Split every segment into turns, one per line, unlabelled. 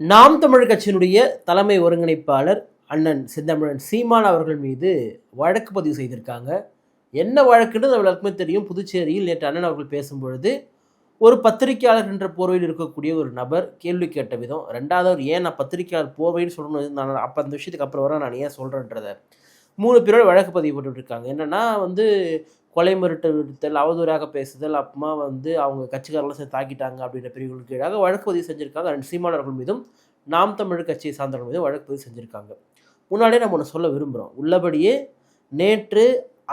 நாம் தமிழ் கட்சியினுடைய தலைமை ஒருங்கிணைப்பாளர் அண்ணன் செந்தமிழன் சீமான் அவர்கள் மீது வழக்கு பதிவு செய்திருக்காங்க. என்ன வழக்குன்னு நம்மளுக்குமே தெரியும். புதுச்சேரியில் நேற்று அண்ணன் அவர்கள் பேசும்பொழுது ஒரு பத்திரிகையாளர் என்ற போர்வையில் இருக்கக்கூடிய ஒரு நபர் கேள்வி கேட்ட விதம் ரெண்டாவது அவர் ஏன் நான் பத்திரிகையாளர் போர்வைன்னு சொல்லணும் நான் அப்போ அந்த விஷயத்துக்கு அப்புறம் வர நான் ஏன் சொல்கிறேன்றத மூணு பேரோட வழக்கு பதிவு போட்டுருக்காங்க என்னென்னா வந்து கொலை மிரட்டல் விடுத்தல் அவதூறாக பேசுதல் அப்புறமா வந்து அவங்க கட்சிக்காரெல்லாம் சேர்ந்து தாக்கிட்டாங்க அப்படின்ற பிரிவுகளுக்கு கீழாக வழக்கு பதிவு செஞ்சுருக்காங்க. ரெண்டு சீமானவர்கள் மீதும் நாம் தமிழ் கட்சியை சார்ந்தவர்கள் மீதும் வழக்கு பதிவு செஞ்சுருக்காங்க. முன்னாடியே நம்ம ஒன்று சொல்ல விரும்புகிறோம் உள்ளபடியே நேற்று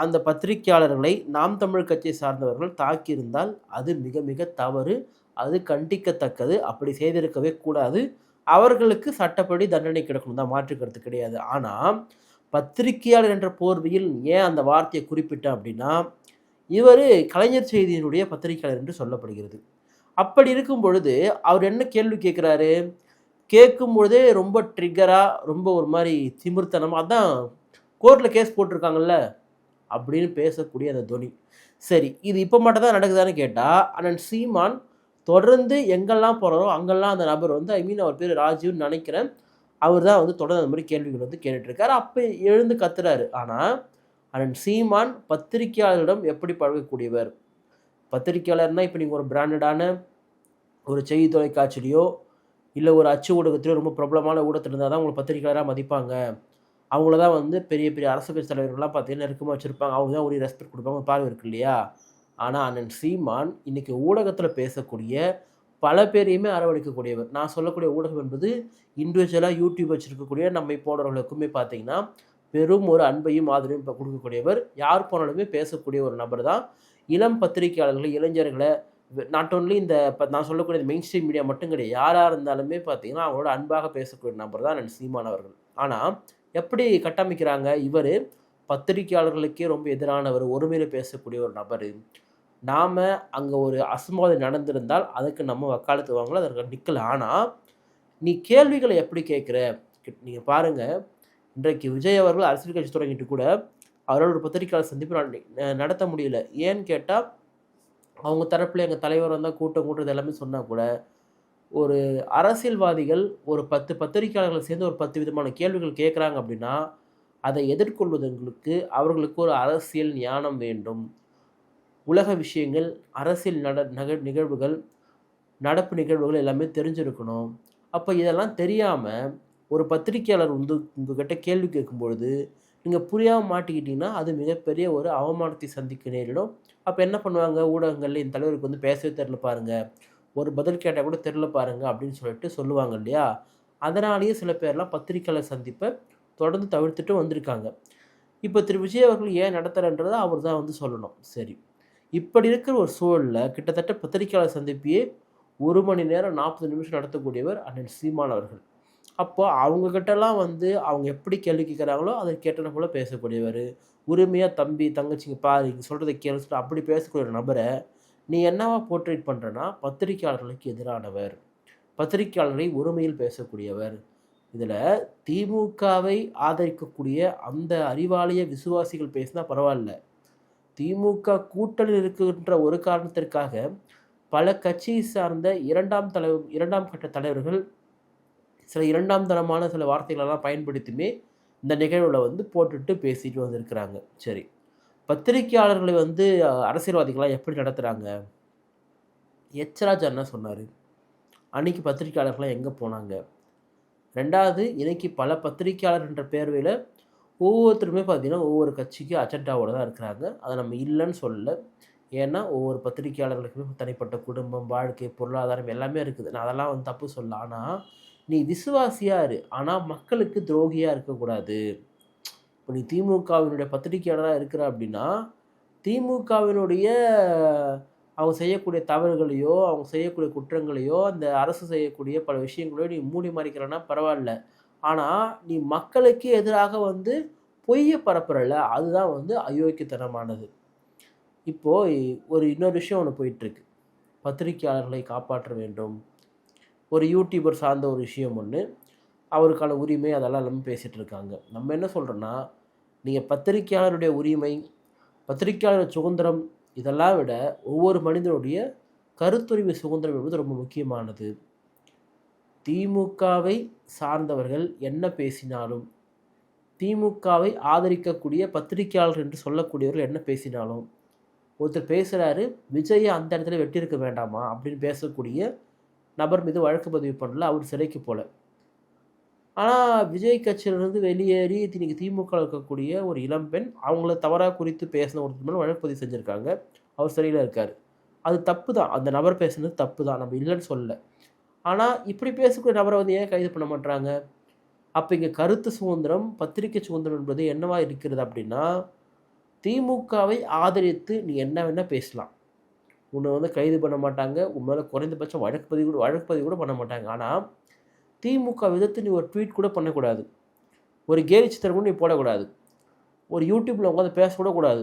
அந்த பத்திரிகையாளர்களை நாம் தமிழ் கட்சியை சார்ந்தவர்கள் தாக்கியிருந்தால் அது மிக மிக தவறு அது கண்டிக்கத்தக்கது அப்படி செய்திருக்கவே கூடாது. அவர்களுக்கு சட்டப்படி தண்டனை கிடைக்கணும் தான் மாற்று கருத்து கிடையாது. ஆனால் பத்திரிகையாளர் என்ற போர்வையில் ஏன் அந்த வார்த்தையை குறிப்பிட்டேன் அப்படின்னா இவர் கலைஞர் செய்தியினுடைய பத்திரிகையாளர் என்று சொல்லப்படுகிறது. அப்படி இருக்கும் பொழுது அவர் என்ன கேள்வி கேட்குறாரு? கேட்கும் பொழுதே ரொம்ப ட்ரிகராக ரொம்ப ஒரு மாதிரி திமிர்த்தனமாக அதான் கோர்ட்டில் கேஸ் போட்டிருக்காங்கல்ல அப்படின்னு பேசக்கூடிய அந்த துணி. சரி இது இப்போ மட்டும் தான் நடக்குதான்னு கேட்டால் அண்ணன் சீமான் தொடர்ந்து எங்கெல்லாம் போகிறாரோ அங்கெல்லாம் அந்த நபர் வந்து ஐ மீன் அவர் பேர் ராஜீவ்னு நினைக்கிறேன் அவர் தான் வந்து தொடர்ந்து அந்த மாதிரி கேள்விகள் வந்து கேட்டுட்ருக்காரு. அப்போ எழுந்து கத்துறாரு. ஆனால் அண்ணன் சீமான் பத்திரிகையாளரிடம் எப்படி பழகக்கூடியவர்? பத்திரிகையாளர்னால் இப்போ நீங்கள் ஒரு பிராண்டடான ஒரு செய்தி தொலைக்காட்சியிலையோ இல்லை ஒரு அச்சு ஊடகத்திலையோ ரொம்ப பிரபலமான ஊடகத்தில் இருந்தால் தான் உங்களை பத்திரிகையாளராக மதிப்பாங்க. அவங்கள தான் வந்து பெரிய பெரிய அரசு கட்சி தலைவர்கள்லாம் பார்த்தீங்கன்னா நெருக்கமாக வச்சுருப்பாங்க. அவங்க தான் உரிய ரெஸ்பெக்ட் கொடுப்பாங்க. பார்வை இருக்கு இல்லையா? ஆனால் அண்ணன் சீமான் இன்றைக்கி ஊடகத்தில் பேசக்கூடிய பல பேரையுமே அரவணைக்கக்கூடியவர். நான் சொல்லக்கூடிய ஊடகம் என்பது இண்டிவிஜுவலாக யூடியூப் வச்சுருக்கக்கூடிய நம்மை போனவர்களுக்குமே பார்த்தீங்கன்னா பெரும் ஒரு அன்பையும் ஆதரவையும் இப்போ கொடுக்கக்கூடியவர். யார் போனாலுமே பேசக்கூடிய ஒரு நபர் தான். இளம் பத்திரிகையாளர்களை இளைஞர்களை நாட் ஓன்லி இந்த நான் சொல்லக்கூடிய மெயின் ஸ்ட்ரீம் மீடியா மட்டும் கிடையாது யாராக இருந்தாலுமே பார்த்தீங்கன்னா அவங்களோட அன்பாக பேசக்கூடிய நபர் தான் அண்ணன் சீமான் அவர்கள். ஆனால் எப்படி கட்டமைக்கிறாங்க? இவர் பத்திரிகையாளர்களுக்கே ரொம்ப எதிரானவர் ஒருமையில் பேசக்கூடிய ஒரு நபர். நாம் அங்கே ஒரு அசம்பாவிதம் நடந்திருந்தால் அதுக்கு நம்ம வக்காலத்து வாங்கலாம் அதற்கு நிற்கல ஆனால் நீ கேள்விகளை எப்படி கேட்குற? நீங்கள் பாருங்கள் இன்றைக்கு விஜய் அவர்கள் அரசியல் கட்சி தொடங்கிட்டு கூட அவரோட ஒரு பத்திரிகையாளர் சந்திப்பு நடத்த முடியல. ஏன்னு கேட்டால் அவங்க தரப்பில் எங்கள் தலைவர் வந்தால் கூட்டம் கூட்டுறது எல்லாமே சொன்னால் கூட ஒரு அரசியல்வாதிகள் ஒரு பத்து பத்திரிகையாளர்கள் சேர்ந்து ஒரு பத்து விதமான கேள்விகள் கேட்குறாங்க அப்படின்னா அதை எதிர்கொள்வதற்கு அவர்களுக்கு ஒரு அரசியல் ஞானம் வேண்டும். உலக விஷயங்கள் அரசியல் நட நக நிகழ்வுகள் நடப்பு நிகழ்வுகள் எல்லாமே தெரிஞ்சிருக்கணும். அப்போ இதெல்லாம் தெரியாமல் ஒரு பத்திரிகையாளர் வந்து உங்ககிட்ட கேள்வி கேட்கும்பொழுது நீங்கள் புரியாமல் மாட்டிக்கிட்டிங்கன்னா அது மிகப்பெரிய ஒரு அவமானத்தை சந்திக்க நேரிடும். அப்போ என்ன பண்ணுவாங்க? ஊடகங்களில் இந்த தலைவருக்கு வந்து பேசவே தெரில பாருங்கள் ஒரு பதில் கேட்டால் கூட தெரில பாருங்கள் அப்படின்னு சொல்லிட்டு சொல்லுவாங்க இல்லையா? அதனாலேயே சில பேர்லாம் பத்திரிக்கையாளர் சந்திப்பை தொடர்ந்து தவிர்த்துட்டு வந்திருக்காங்க. இப்போ திரு. விஜய் அவர்கள் ஏன் நடத்துகிறன்றதை அவர் தான் வந்து சொல்லணும். சரி. இப்படி இருக்கிற ஒரு சூழலில் கிட்டத்தட்ட பத்திரிகையாளர் சந்திப்பையே ஒரு மணி நேரம் நாற்பது நிமிஷம் நடத்தக்கூடியவர் அண்ணன் சீமான் அவர்கள். அப்போ அவங்கக்கிட்டலாம் வந்து அவங்க எப்படி கேள்வி கேட்குறாங்களோ அதை கேட்டன போல் பேசக்கூடியவர். உரிமையாக தம்பி தங்கச்சிங்க பாரு இங்கே சொல்கிறத கேள்வி சொல்லிட்டு அப்படி பேசக்கூடிய ஒரு நபரை நீ என்னவா போர்ட்ரேட் பண்ணுறேன்னா பத்திரிகையாளர்களுக்கு எதிரானவர். பத்திரிகையாளர்களை உரிமையில் பேசக்கூடியவர். இதில் திமுகவை ஆதரிக்கக்கூடிய அந்த அறிவாலய விசுவாசிகள் பேசினா பரவாயில்ல. திமுக கூட்டணி இருக்கின்ற ஒரு காரணத்திற்காக பல கட்சியை சார்ந்த இரண்டாம் தலைவர் இரண்டாம் கட்ட தலைவர்கள் சில இரண்டாம் தரமான சில வார்த்தைகளெல்லாம் பயன்படுத்தியுமே இந்த நிகழ்வில் வந்து போட்டுட்டு பேசிட்டு வந்திருக்கிறாங்க. சரி. பத்திரிகையாளர்களை வந்து அரசியல்வாதிகளாக எப்படி நடத்துகிறாங்க எச்ராஜ் என்ன சொன்னார். அன்னைக்கு பத்திரிகையாளர்கள்லாம் எங்கே போனாங்க? ரெண்டாவது இன்னைக்கு பல பத்திரிகையாளர் என்ற பேர்வையில் ஒவ்வொருத்தருமே பார்த்திங்கன்னா ஒவ்வொரு கட்சிக்கும் அஜெண்டாவோடு தான் இருக்கிறாங்க. அதை நம்ம இல்லைன்னு சொல்லலை. ஏன்னா ஒவ்வொரு பத்திரிகையாளர்களுக்குமே தனிப்பட்ட குடும்பம் வாழ்க்கை பொருளாதாரம் எல்லாமே இருக்குது. நான் அதெல்லாம் வந்து தப்பு சொல்ல ஆனால் நீ விசுவாசியாக இரு. ஆனால் மக்களுக்கு துரோகியாக இருக்கக்கூடாது. இப்போ நீ திமுகவினுடைய பத்திரிகையாளராக இருக்கிற அப்படின்னா திமுகவினுடைய அவங்க செய்யக்கூடிய தவறுகளையோ அவங்க செய்யக்கூடிய குற்றங்களையோ அந்த அரசு செய்யக்கூடிய பல விஷயங்களையோ நீ மூடி மறைக்கிறன்னா பரவாயில்ல. ஆனால் நீ மக்களுக்கு எதிராக வந்து பொய்யை பரப்புறல அதுதான் வந்து அயோக்கியத்தனமானது. இப்போது ஒரு இன்னொரு விஷயம் ஒன்று போயிட்டுருக்கு. பத்திரிகையாளர்களை காப்பாற்ற வேண்டும். ஒரு யூடியூபர் சார்ந்த ஒரு விஷயம் ஒன்று அவருக்கான உரிமை அதெல்லாம் எல்லாமே பேசிகிட்டு இருக்காங்க. நம்ம என்ன சொல்கிறோன்னா நீங்கள் பத்திரிகையாளருடைய உரிமை பத்திரிகையாளர் சுதந்திரம் இதெல்லாம் விட ஒவ்வொரு மனிதனுடைய கருத்துரிமை சுதந்திரம் என்பது ரொம்ப முக்கியமானது. திமுகவை சார்ந்தவர்கள் என்ன பேசினாலும் திமுகவை ஆதரிக்கக்கூடிய பத்திரிகையாளர் என்று சொல்லக்கூடியவர்கள் என்ன பேசினாலும் ஒருத்தர் பேசுகிறாரு விஜயை அந்த இடத்துல வெட்டியிருக்க வேண்டாமா அப்படின்னு பேசக்கூடிய நபர் மீது வழக்கு பதிவு பண்ணல அவர் சிறைக்கு போல. ஆனால் விஜய் கட்சியிலிருந்து வெளியேறி இன்னைக்கு திமுக இருக்கக்கூடிய ஒரு இளம்பெண் அவங்கள தவறாக குறித்து பேசின ஒருத்தர் மேலே வழக்கு பதிவு செஞ்சுருக்காங்க. அவர் சிறையில் இருக்கார். அது தப்பு தான் அந்த நபர் பேசுனது தப்பு தான் நம்ம இல்லைன்னு சொல்லலை. ஆனால் இப்படி பேசக்கூடிய நபரை வந்து ஏன் கைது பண்ண மாட்டாங்க அப்போ இங்கே கருத்து சுதந்திரம் பத்திரிகை சுதந்திரம் என்பது என்னவா இருக்கிறது அப்படின்னா திமுகவை ஆதரித்து நீ என்ன வேணால் பேசலாம். உன்னை வந்து கைது பண்ண மாட்டாங்க. உன் மேலே குறைந்தபட்சம் வழக்கு பதிவு கூட வழக்கு பதிவு கூட பண்ண மாட்டாங்க. ஆனால் திமுக விதத்து நீ ஒரு ட்வீட் கூட பண்ணக்கூடாது. ஒரு கேலி சித்திரம் கூட நீ போடக்கூடாது. ஒரு யூடியூப்பில் உட்காந்து பேசக்கூட கூடாது.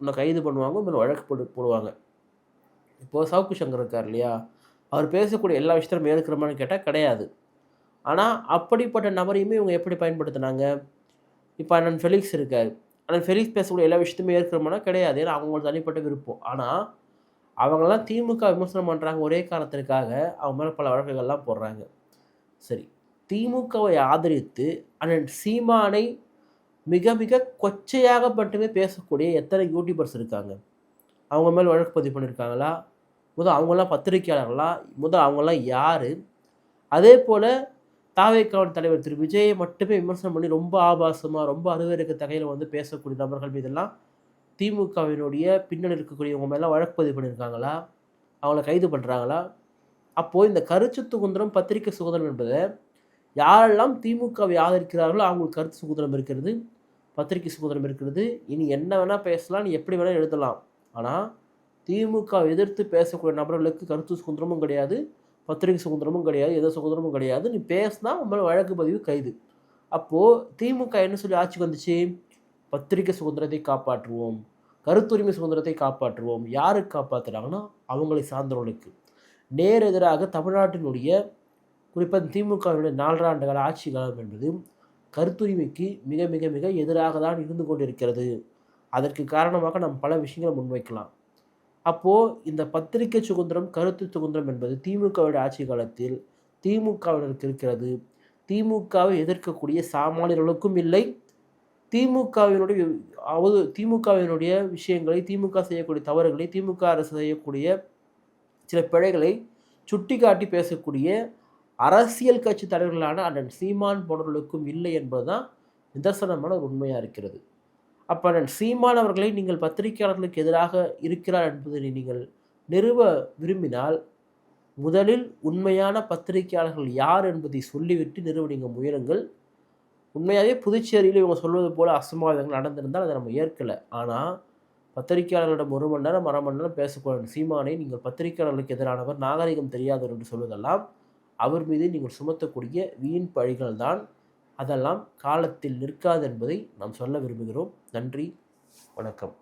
உன்னை கைது பண்ணுவாங்க உன் வழக்கு போடு போடுவாங்க. இப்போது சவுக்கு சங்கர் இருக்கார் இல்லையா? அவர் பேசக்கூடிய எல்லா விஷயத்திலும் ஏற்கிறமான்னு கேட்டால் கிடையாது. ஆனால் அப்படிப்பட்ட நபரையுமே இவங்க எப்படி பயன்படுத்தினாங்க? இப்போ அண்ணன் ஃபெலிக்ஸ் இருக்கார். அண்ணன் ஃபெலிக்ஸ் பேசக்கூடிய எல்லா விஷயத்தையுமே ஏற்கிறோம்னா கிடையாது. ஏன்னா அவங்களோட தனிப்பட்ட விருப்பம். ஆனால் அவங்களாம் திமுக விமர்சனம் பண்ணுறாங்க ஒரே காரணத்திற்காக அவங்க மேலே பல வழக்குகள்லாம் போடுறாங்க. சரி திமுகவை ஆதரித்து அண்ணன் சீமானை மிக மிக கொச்சையாக மட்டுமே பேசக்கூடிய எத்தனை யூடியூபர்ஸ் இருக்காங்க? அவங்க மேல் வழக்கு பதிவு பண்ணியிருக்காங்களா முதல் அவங்களாம் பத்திரிகையாளர்களா முதல் அவங்களாம் யார்? அதே போல் தாவேக்காவன் தலைவர் திரு. விஜயை மட்டுமே விமர்சனம் பண்ணி ரொம்ப ஆபாசமாக ரொம்ப அருவருக்கு தகையில் வந்து பேசக்கூடிய நபர்கள் மீதெல்லாம் திமுகவினுடைய பின்னணி இருக்கக்கூடியவங்க மேலாம் வழக்கு பதிவு பண்ணியிருக்காங்களா அவங்கள கைது பண்ணுறாங்களா அப்போது இந்த கருத்து சுதந்திரம் பத்திரிகை சுதந்திரம் என்பதை யாரெல்லாம் திமுகவை ஆதரிக்கிறார்களோ அவங்களுக்கு கருத்து சுதந்திரம் இருக்கிறது பத்திரிகை சுதந்திரம் இருக்கிறது. இனி என்ன வேணால் பேசலாம் நீ எப்படி வேணால் எழுதலாம். ஆனால் திமுக எதிர்த்து பேசக்கூடிய நபர்களுக்கு கருத்து சுதந்திரமும் கிடையாது பத்திரிகை சுதந்திரமும் கிடையாது எதோ சுதந்திரமும் கிடையாது. நீ பேசினா உங்களை வழக்கு பதிவு கைது. அப்போது திமுக என்ன சொல்லி ஆட்சிக்கு வந்துச்சு? பத்திரிகை சுதந்திரத்தை காப்பாற்றுவோம் கருத்துரிமை சுதந்திரத்தை காப்பாற்றுவோம். யாருக்கு காப்பாற்றுறாங்கன்னா அவங்களை சார்ந்தவர்களுக்கு. நேர் எதிராக தமிழ்நாட்டினுடைய குறிப்பாக திமுகவினுடைய நான்காண்டு கால ஆட்சி காலம் என்பது கருத்துரிமைக்கு மிக மிக மிக எதிராக தான் இருந்து கொண்டிருக்கிறது. அதற்கு காரணமாக நாம் பல விஷயங்களை முன்வைக்கலாம். அப்போது இந்த பத்திரிகை சுதந்திரம் கருத்து சுதந்திரம் என்பது திமுகவுடைய ஆட்சி காலத்தில் திமுகவினருக்கு இருக்கிறது. திமுகவை எதிர்க்கக்கூடிய சாமானியர்களுக்கும் இல்லை. திமுகவினுடைய அவது திமுகவினுடைய விஷயங்களை திமுக செய்யக்கூடிய தவறுகளை திமுக அரசு செய்யக்கூடிய சில பிழைகளை சுட்டிக்காட்டி பேசக்கூடிய அரசியல் கட்சி தலைவர்களான அண்ணன் சீமான் போன்றவர்களுக்கும் இல்லை என்பதுதான் நிதர்சனமான உண்மையாக இருக்கிறது. அப்போ அண்ணன் சீமான் அவர்களை நீங்கள் பத்திரிகையாளர்களுக்கு எதிராக இருக்கிறார் என்பதை நீங்கள் நிறுவ விரும்பினால் முதலில் உண்மையான பத்திரிகையாளர்கள் யார் என்பதை சொல்லிவிட்டு நிறுவ நீங்கள் முயலுங்கள். உண்மையாகவே புதுச்சேரியில் இவங்க சொல்வது போல் அசம்பாவிதங்கள் நடந்திருந்தால் அதை நம்ம ஏற்கலை. ஆனால் பத்திரிகையாளர்களிடம் ஒரு மணி நேரம் அரை மணி நேரம் பேசக்கூடிய சீமானை நீங்கள் பத்திரிகையாளர்களுக்கு எதிரானவர் நாகரிகம் தெரியாதவர் என்று சொல்வதெல்லாம் அவர் மீது நீங்கள் சுமத்தக்கூடிய வீண் பழிகள் தான் அதெல்லாம் காலத்தில் நிற்காது என்பதை நாம் சொல்ல விரும்புகிறோம். நன்றி வணக்கம்.